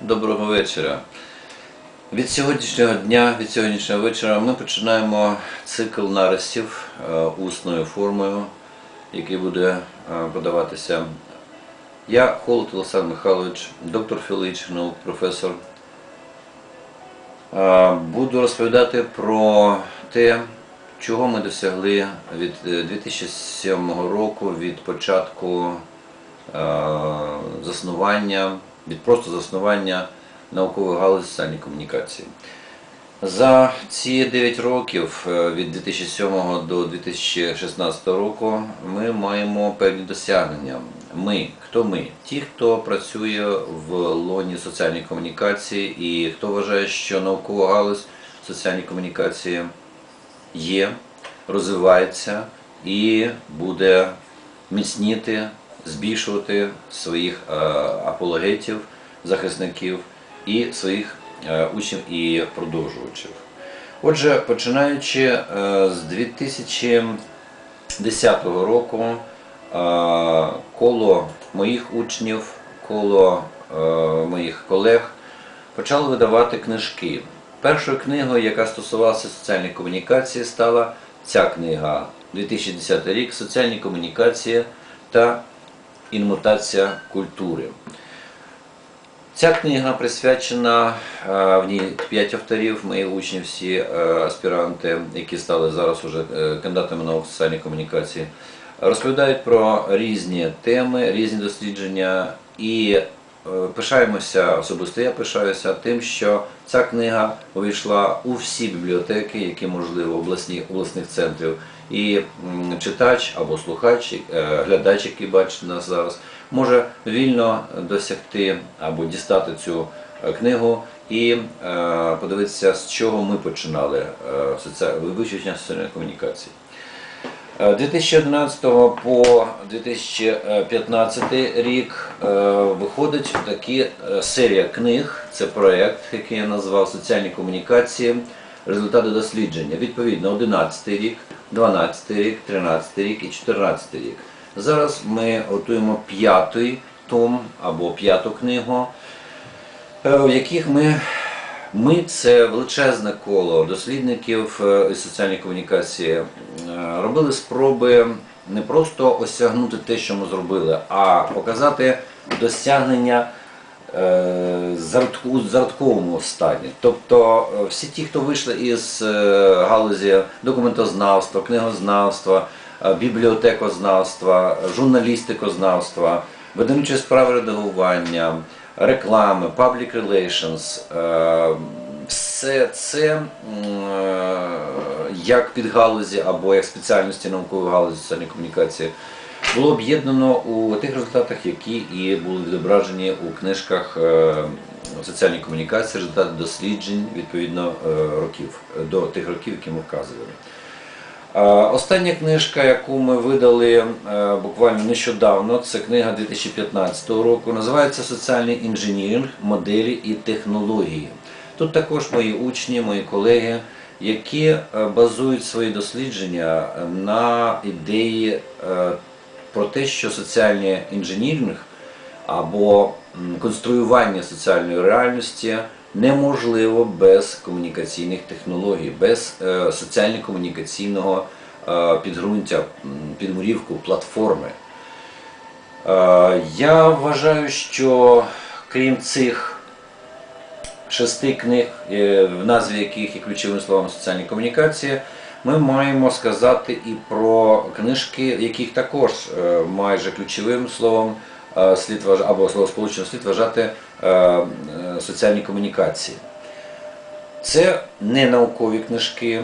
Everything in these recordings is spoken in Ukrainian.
Доброго вечора. Від сьогоднішнього дня, від сьогоднішнього вечора ми починаємо цикл нарисів е, усною формою, який буде е, подаватися. Я Холод Олександр Михайлович, доктор філологічних наук, професор. Е, Буду розповідати про те, чого ми досягли від е, 2007 року, від початку заснування, від просто заснування наукової галузі соціальної комунікації. За ці 9 років е, від 2007 до 2016 року ми маємо певні досягнення. Ми, хто ми? Ті, хто працює в лоні соціальної комунікації і хто вважає, що наукова галузь соціальної комунікації є, розвивається і буде міцніти, збільшувати своїх е, апологетів, захисників і своїх е, учнів і продовжувачів. Отже, починаючи е, з 2010 року, коло моїх учнів, коло моїх колег почали видавати книжки. Першою книгою, яка стосувалася соціальної комунікації, стала ця книга 2010 рік Соціальні комунікації та інмутація культури. Ця книга присвячена е, в ній п'ять авторів, мої учні, всі е, аспіранти, які стали зараз уже е, кандидатами наук соціальної комунікації, розповідають про різні теми, різні дослідження і пишаємося, особисто я пишаюся тим, що ця книга увійшла у всі бібліотеки, які можливо обласні, обласних центрів. І читач або слухач, е, глядач, який бачить нас зараз, може вільно досягти або дістати цю е, книгу і е, подивитися, з чого ми починали вивчення соціальної комунікації. Е, 2011 по 2015 рік виходить такі серія книг. Це проєкт, який я назвав Соціальні комунікації, результати дослідження. Відповідно, 11 рік, 12 рік, 13 рік і 14 рік. Зараз ми готуємо п'ятий том або п'яту книгу, е, в яких ми ми це величезне коло дослідників е, із соціальної комунікації е, робили спроби не просто осягнути те, що ми зробили, а показати досягнення у зародковому стані. Тобто е, всі ті, хто вийшли із е, галузі документознавства, книгознавства, е, бібліотекознавства, журналістикознавства, видавничої справи редагування, реклами, public relations, е, все це е, як підгалузі або як спеціальності наукової галузі соціальної комунікації було об'єднано у тих результатах, які і були відображені у книжках е, соціальної комунікації, результати досліджень відповідно е, років до тих років, які ми вказували. Е, Остання книжка, яку ми видали буквально нещодавно, це книга 2015 року, називається Соціальний інженіринг, моделі і технології. Тут також мої учні, мої колеги, які базують свої дослідження на ідеї про те, що соціальний інженіринг або конструювання соціальної реальності неможливо без комунікаційних технологій, без е, соціально-комунікаційного е, підґрунтя, підмурівку, платформи. Е, я вважаю, що крім цих шести книг, в назві яких є ключовим словом соціальні комунікації, ми маємо сказати і про книжки, яких також е, майже ключовим словом е, слід вваж- або словосполученням слід вважати е, е, соціальні комунікації. Це не наукові книжки,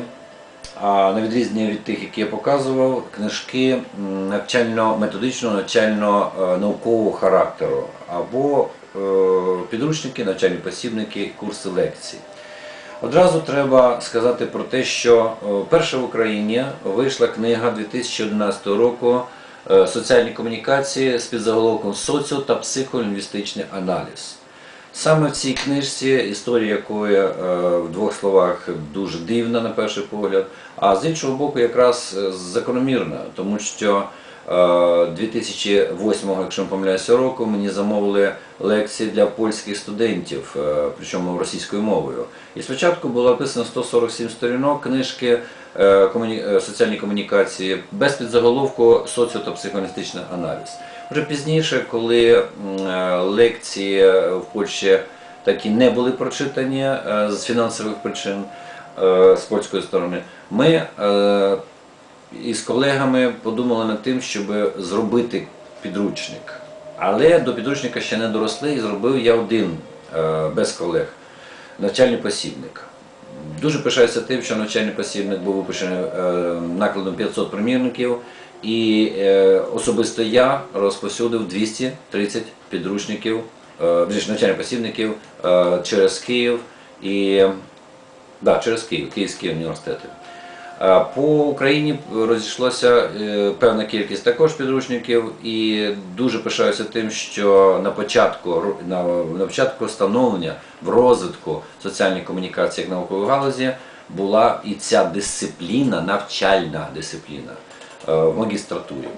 а на відрізнення від тих, які я показував, книжки навчально-методичного, навчально-наукового характеру або е, підручники, навчальні посібники, курси лекцій. Одразу треба сказати про те, що е, перша в Україні вийшла книга 2011 року е, Соціальні комунікації з підзаголовком Соціо та психолінгвістичний аналіз. Саме в цій книжці, історія якої е, в двох словах дуже дивна на перший погляд, а з іншого боку, якраз закономірна, тому що 2008, якщо не помиляюся, року мені замовили лекції для польських студентів, е, причому російською мовою. І спочатку було написано 147 сторінок книжки е, е, соціальні комунікації без підзаголовку соціо та психоаналітичний аналіз. Вже пізніше, коли е, лекції в Польщі такі не були прочитані е, з фінансових причин е, з польської сторони, ми е, із колегами подумали над тим, щоб зробити підручник. Але до підручника ще не доросли і зробив я один е, без колег навчальний посібник. Дуже пишаюся тим, що навчальний посібник був випущений е, накладом 500 примірників, і е, особисто я розповсюдив 230 підручників, навчальних посібників через Київ і да, через Київ, Київські університети. Е, По Україні розійшлося е, певна кількість також підручників, і дуже пишаюся тим, що на початку на, на початку становлення в розвитку соціальної комунікації як наукової галузі була і ця дисципліна, навчальна дисципліна е, в магістратурі.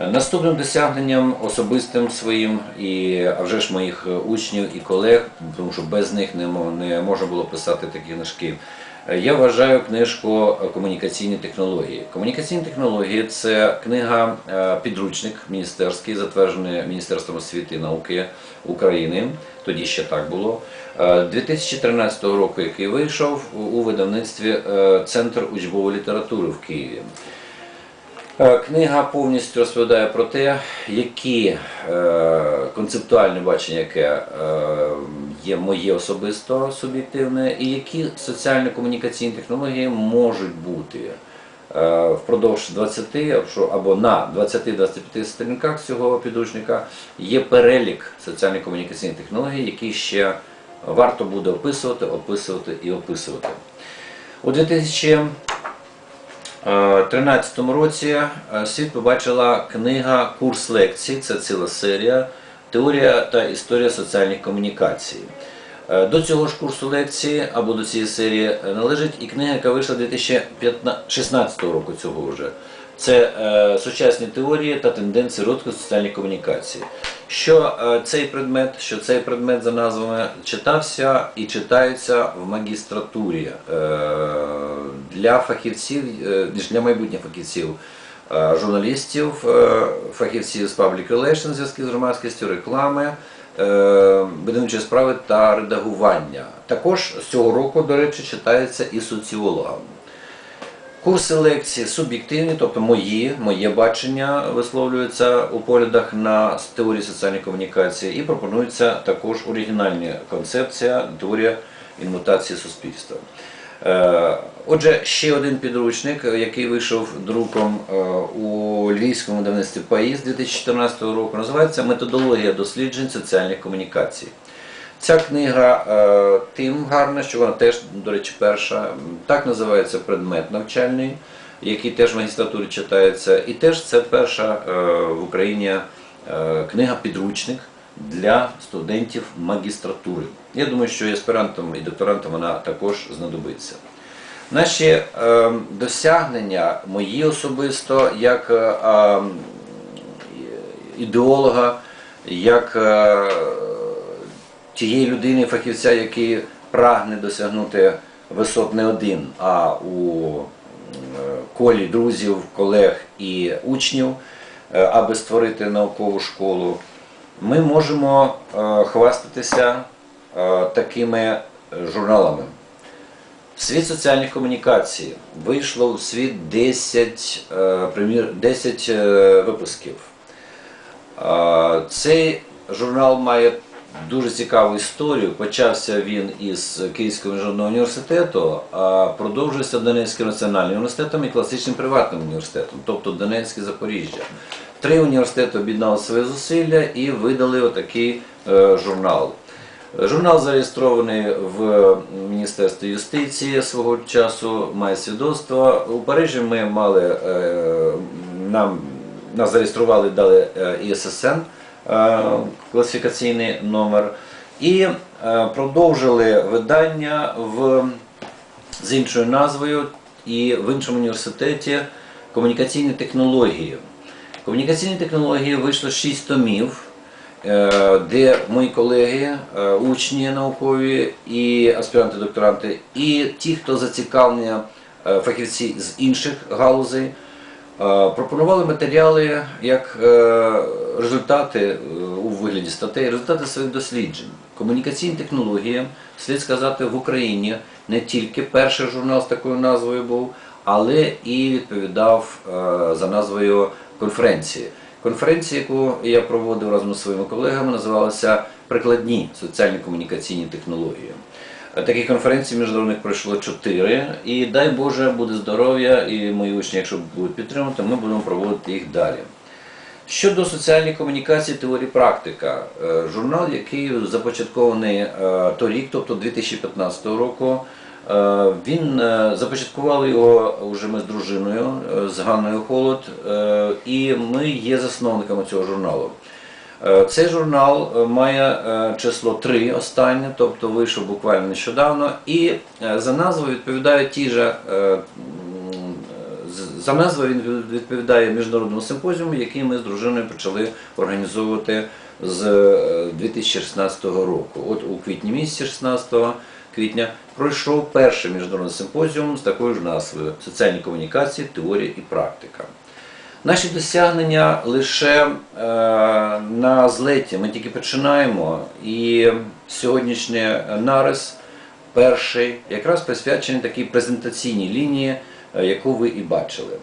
Наступним досягненням особистим своїм і а вже ж моїх е, учнів і колег, тому що без них не можна було писати такі книжки. Е, Я вважаю книжку е, Комунікаційні технології. Комунікаційні технології це книга е, підручник міністерський, затверджений Міністерством освіти і науки України. Тоді ще так було. Е, 2013 року, який вийшов у- видавництві Центр учбової літератури в Києві. Е, Книга повністю розповідає про те, які е, концептуальне бачення, яке е, є моє особисто суб'єктивне, і які соціально-комунікаційні технології можуть бути впродовж 20 або або на 20-25 сторінках цього підручника є перелік соціально-комунікаційних технологій, які ще варто буде описувати, описувати і описувати. У 2000 2013 році е, світ побачила книга Курс лекцій, це ціла серія Теорія та історія соціальних комунікацій. Е, До цього ж курсу лекцій або до цієї серії е, належить і книга, яка вийшла 2016 року цього вже. Це е, сучасні теорії та тенденції розвитку соціальних комунікацій. Що е, цей предмет, що цей предмет за назвами читався і читається в магістратурі е, для фахівців, е, ніж для майбутніх фахівців, е, журналістів, е, фахівців з public relations, зв'язки з громадськістю, реклами, видавничої справи та редагування. Також з цього року, до речі, читається і соціологам. Курси лекції суб'єктивні, тобто мої, моє бачення висловлюється у поглядах на теорії соціальної комунікації і пропонується також оригінальна концепція теорія інмутації суспільства. Е, Отже, ще один підручник, який вийшов друком е, у львівському видавництві ПАІС 2014 року, називається Методологія досліджень соціальних комунікацій. Ця книга е, тим гарна, що вона теж, до речі, перша. Так називається предмет навчальний, який теж в магістратурі читається. І теж це перша е, в Україні е, книга-підручник для студентів магістратури. Я думаю, що і аспірантам і докторантам вона також знадобиться. Наші е, досягнення, мої особисто, як е, е, ідеолога, як е, тієї людини, фахівця, який прагне досягнути висот не один, а у е, колі друзів, колег і учнів, е, аби створити наукову школу, ми можемо е, хвастатися е, такими журналами. Світ соціальних комунікацій вийшло в світ 10, е, 10 е, випусків. Цей журнал має дуже цікаву історію. Почався він із Київського міжнародного університету, а продовжився Донецьким національним університетом і класичним приватним університетом, тобто Донецьке Запоріжжя. Три університети об'єднали свої зусилля і видали отакий е, журнал. Журнал зареєстрований в Міністерстві юстиції свого часу, має свідоцтво. У Парижі ми мали е, нам, нас зареєстрували, дали е, ІССН класифікаційний номер і продовжили видання в, з іншою назвою і в іншому університеті комунікаційні технології. Комунікаційні технології вийшло 6 томів, е, де мої колеги, е, учні наукові і аспіранти-докторанти, і ті, хто зацікавлені е, фахівці з інших галузей, пропонували матеріали як результати у вигляді статей, результати своїх досліджень. Комунікаційні технології, слід сказати, в Україні не тільки перший журнал з такою назвою був, але і відповідав е, за назвою конференції. Конференція, яку я проводив разом з своїми колегами, називалася Прикладні соціальні комунікаційні технології. Е, Таких конференцій міжнародних пройшло чотири, і дай Боже буде здоров'я, і мої учні, якщо будуть підтримувати, ми будемо проводити їх далі. Щодо соціальної комунікації, теорії практика, е, журнал, який започаткований торік, тобто 2015 року, він е, започаткували його вже ми з дружиною, е, з Ганною Холод, е, і ми є засновниками цього журналу. Е, Цей журнал е, має е, число 3 останнє, тобто вийшов буквально нещодавно, і е, за назвою відповідає ті е, з- За назвою він відповідає міжнародному симпозіуму, який ми з дружиною почали організовувати з е, 2016 року. От у квітні місяці 16 квітня пройшов перший міжнародний симпозіум з такою ж назвою Соціальні комунікації, теорія і практика. Наші досягнення лише е, на злеті. Ми тільки починаємо. І сьогоднішній нарис перший якраз присвячений такій презентаційній лінії, е, яку ви і бачили.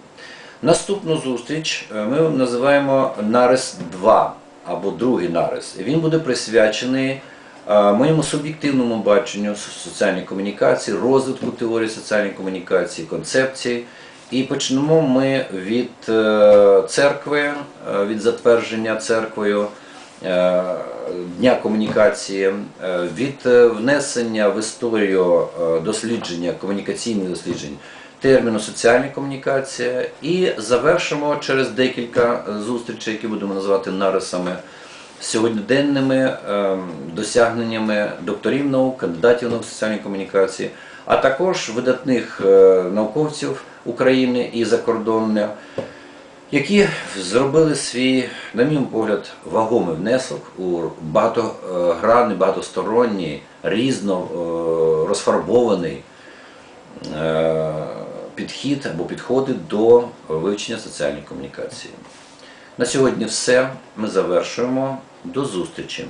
Наступну зустріч е, ми називаємо нарис 2 або другий нарис. Він буде присвячений моєму суб'єктивному баченню соціальної комунікації, розвитку теорії соціальної комунікації, концепції. І почнемо ми від е, церкви, е, від затвердження церквою е, Дня комунікації, від внесення в історію дослідження, комунікаційних досліджень терміну соціальна комунікація і завершимо через декілька зустрічей, які будемо називати нарисами, сьогоднішніми ем, досягненнями докторів наук, кандидатів наук соціальної комунікації, а також видатних е, науковців України і закордонних, які зробили свій, на мій погляд, вагомий внесок у багатогранний, багатосторонній, різно е, розфарбований е, підхід або підходи до вивчення соціальної комунікації. На сьогодні все. Ми завершуємо. До зустрічі!